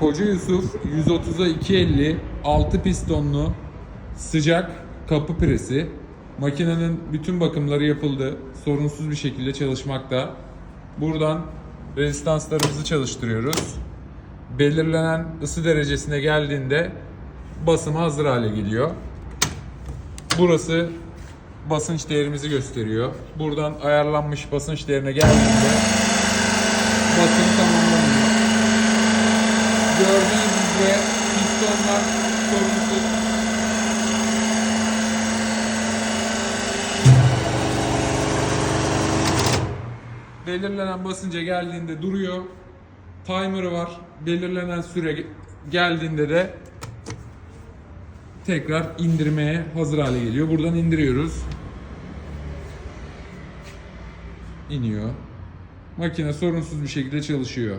Koca Yusuf 130'a 250 6 pistonlu sıcak kapı presi. Makinenin bütün bakımları yapıldı. Sorunsuz bir şekilde çalışmakta. Buradan rezistanslarımızı çalıştırıyoruz. Belirlenen ısı derecesine geldiğinde basıma hazır hale geliyor. Burası basınç değerimizi gösteriyor. Buradan ayarlanmış basınç değerine geldiğinde basım tamamlanıyor. Pistonlar sorunsuz. Belirlenen basınca geldiğinde duruyor. Timer'ı var. Belirlenen süre ge- geldiğinde de tekrar indirmeye hazır hale geliyor. Buradan indiriyoruz. İniyor. Makine sorunsuz bir şekilde çalışıyor.